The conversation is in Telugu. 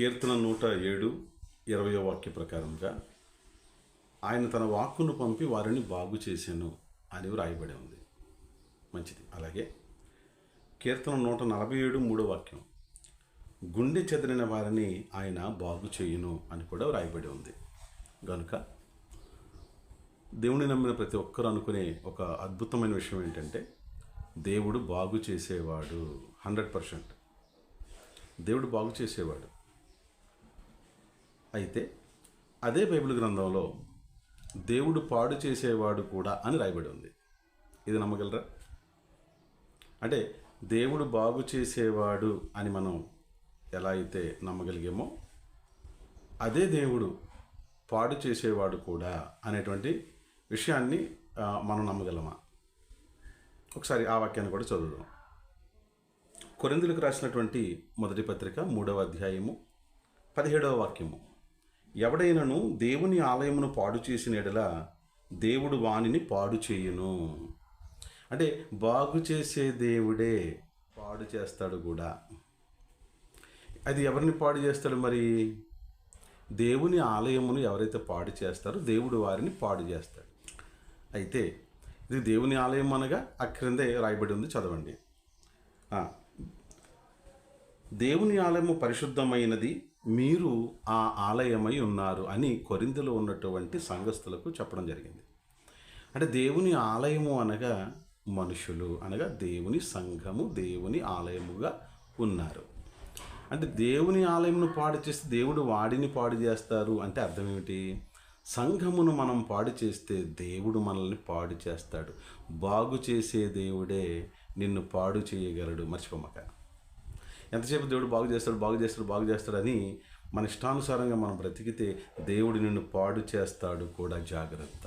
కీర్తన నూట ఏడు ఇరవయో వాక్య ప్రకారంగా ఆయన తన వాక్కును పంపి వారిని బాగు చేశాను అని వ్రాయబడి ఉంది. మంచిది. అలాగే కీర్తన నూట నలభై ఏడు మూడో వాక్యం గుండె చెదిరిన వారిని ఆయన బాగు చేయును అని కూడా వ్రాయబడి ఉంది. కనుక దేవుని నమ్మిన ప్రతి ఒక్కరు అనుకునే ఒక అద్భుతమైన విషయం ఏంటంటే దేవుడు బాగు చేసేవాడు హండ్రెడ్ పర్సెంట్. దేవుడు బాగు చేసేవాడు. అయితే అదే బైబిల్ గ్రంథంలో దేవుడు పాడు చేసేవాడు కూడా అని రాయబడి ఉంది. ఇది నమ్మగలరా? అంటే దేవుడు బాగు చేసేవాడు అని మనం ఎలా అయితే నమ్మగలిగామో అదే దేవుడు పాడు చేసేవాడు కూడా అనేటువంటి విషయాన్ని మనం నమ్మగలమా? ఒకసారి ఆ వాక్యాన్ని కూడా చదువుదాం. కొరిందులకు రాసినటువంటి మొదటి పత్రిక మూడవ అధ్యాయము పదిహేడవ వాక్యము. ఎవడైనను దేవుని ఆలయమును పాడు చేసిన ఎడల దేవుడు వానిని పాడు చేయును. అంటే బాగు చేసే దేవుడే పాడు చేస్తాడు కూడా. అది ఎవరిని పాడు చేస్తాడు మరి? దేవుని ఆలయమును ఎవరైతే పాడు చేస్తారో దేవుడు వారిని పాడు చేస్తాడు. అయితే ఇది దేవుని ఆలయం అనగా ఆ రాయబడి ఉంది చదవండి. దేవుని ఆలయము పరిశుద్ధమైనది మీరు ఆ ఆలయమై ఉన్నారు అని కొరిందులో ఉన్నటువంటి సంఘస్థులకు చెప్పడం జరిగింది. అంటే దేవుని ఆలయము అనగా మనుషులు అనగా దేవుని సంఘము దేవుని ఆలయముగా ఉన్నారు. అంటే దేవుని ఆలయమును పాడు చేస్తే దేవుడు వాడిని పాడు చేస్తారు అంటే అర్థం ఏమిటి? సంఘమును మనం పాడు చేస్తే దేవుడు మనల్ని పాడు చేస్తాడు. బాగు చేసే దేవుడే నిన్ను పాడు చేయగలడు. మర్చిపోమక. ఎంతసేపు దేవుడు బాగు చేస్తాడు బాగు చేస్తాడు బాగు చేస్తాడని మన ఇష్టానుసారంగా మనం బ్రతికితే దేవుడు నిన్ను పాడు చేస్తాడు కూడా జాగ్రత్త.